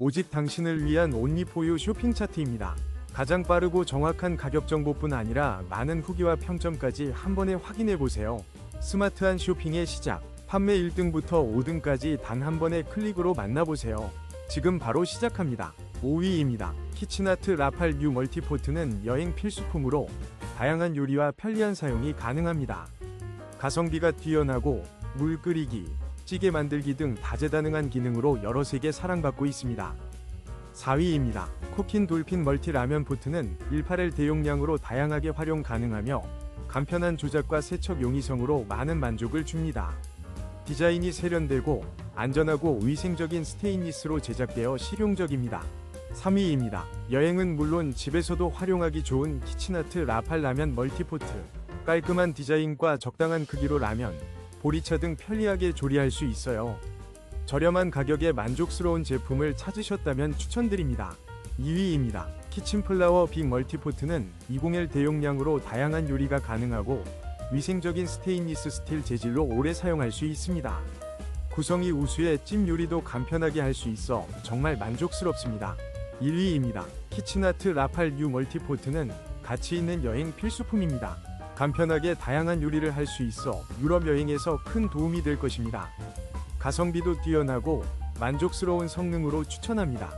오직 당신을 위한 온리포유 쇼핑 차트입니다. 가장 빠르고 정확한 가격 정보뿐 아니라 많은 후기와 평점까지 한 번에 확인해 보세요. 스마트한 쇼핑의 시작. 판매 1등부터 5등까지 단 한 번의 클릭으로 만나보세요. 지금 바로 시작합니다. 5위입니다. 키친아트 라팔 뉴 멀티포트는 여행 필수품으로 다양한 요리와 편리한 사용이 가능합니다. 가성비가 뛰어나고 물 끓이기, 찌개 만들기 등 다재다능한 기능으로 여러 세계 사랑받고 있습니다. 4위입니다. 코킨 돌핀 멀티 라면 포트는 18L 대용량으로 다양하게 활용 가능하며 간편한 조작과 세척 용이성으로 많은 만족을 줍니다. 디자인이 세련되고 안전하고 위생적인 스테인리스로 제작되어 실용적입니다. 3위입니다. 여행은 물론 집에서도 활용하기 좋은 키친아트 라팔 라면 멀티포트. 깔끔한 디자인과 적당한 크기로 라면, 보리차 등 편리하게 조리할 수 있어요. 저렴한 가격에 만족스러운 제품을 찾으셨다면 추천드립니다. 2위입니다. 키친플라워 빅 멀티포트는 201 대용량으로 다양한 요리가 가능하고 위생적인 스테인리스 스틸 재질로 오래 사용할 수 있습니다. 구성이 우수해 찜 요리도 간편하게 할 수 있어 정말 만족스럽습니다. 1위입니다. 키친아트 라팔 뉴 멀티포트는 가치 있는 여행 필수품입니다. 간편하게 다양한 요리를 할 수 있어 유럽 여행에서 큰 도움이 될 것입니다. 가성비도 뛰어나고 만족스러운 성능으로 추천합니다.